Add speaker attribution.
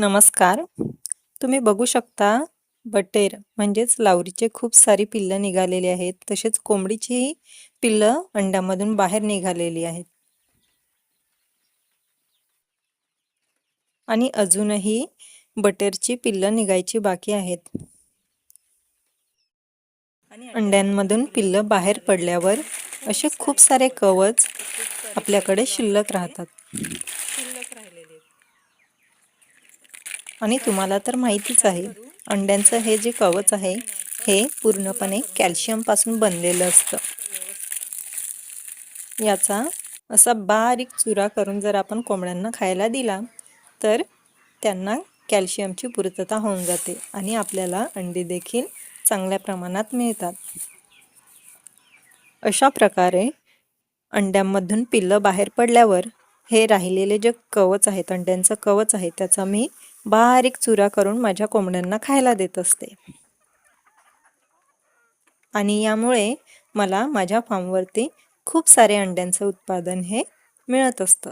Speaker 1: नमस्कार. तुम्ही बघू शकता बटेर म्हणजेच लावरीचे खूप सारी पिल्लं निघालेली आहेत. तसेच कोंबडीचीही पिल्लं अंड्यामधून बाहेर निघालेली आहेत. आणि अजूनही बटेरची पिल्लं निघायची बाकी आहेत. अंड्यांमधून पिल्लं बाहेर पडल्यावर असे खूप सारे कवच आपल्याकडे शिल्लक राहतात. आणि तुम्हाला तर माहितीच आहे अंड्यांचं हे जे कवच आहे हे पूर्णपणे कॅल्शियमपासून बनलेलं असतं. याचा असा बारीक चुरा करून जर आपण कोंबड्यांना खायला दिला तर त्यांना कॅल्शियमची पूर्तता होऊन जाते आणि आपल्याला अंडी देखील चांगल्या प्रमाणात मिळतात. अशा प्रकारे अंड्यांमधून पिल्लं बाहेर पडल्यावर हे राहिलेले जे कवच आहेत अंड्यांचं कवच आहे त्याचा मी बारीक चुरा करून माझ्या कोंबड्यांना खायला देत असते. आणि यामुळे मला माझ्या फार्मवरती खूप सारे अंड्यांचं उत्पादन हे मिळत असतं.